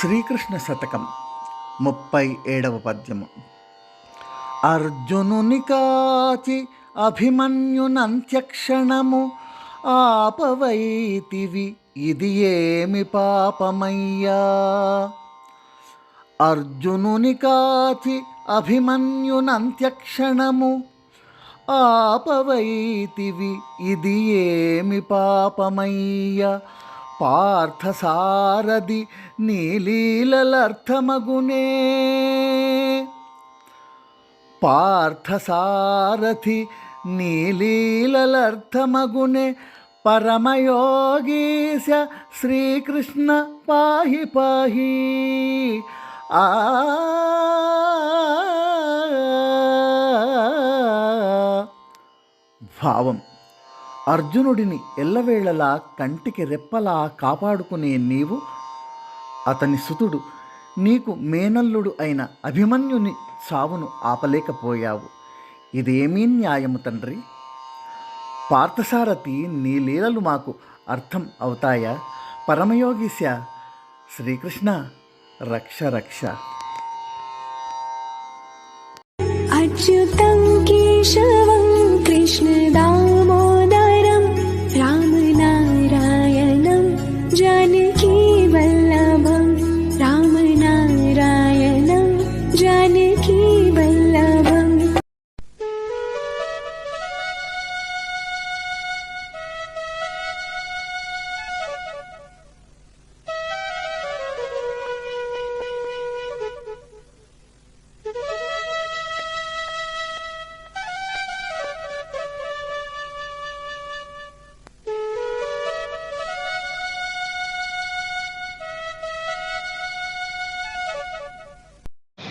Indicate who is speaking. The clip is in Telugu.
Speaker 1: శ్రీకృష్ణ శతకం ముప్పై ఏడవ పద్యము. అర్జునుని కాచి అభిమన్యునంత్యక్షణము ఆపవైతివి ఇది ఏమి పాపమయ్యా? అర్జునుని కాచి అభిమన్యునంత్యక్షణము ఆపవైతివి ఇది ఏమి పాపమయ్యా? పార్థసారథి నీలీలర్థమగునే పార్థసారథి నీలీలర్థమగునే పరమయోగీశ శ్రీకృష్ణ పాహి పాహి. ఆ భావం. అర్జునుడిని ఎల్లవేళలా కంటికి రెప్పలా కాపాడుకునే నీవు అతని సుతుడు. నీకు మేనల్లుడు అయిన అభిమన్యుని చావును ఆపలేకపోయావు. ఇదేమీ న్యాయము తండ్రి? పార్థసారథి నీ లీలలు మాకు అర్థం అవుతాయా? పరమయోగిశ శ్రీకృష్ణ రక్ష రక్ష.
Speaker 2: అచ్యుతం కేశ जानकीवल्लभम्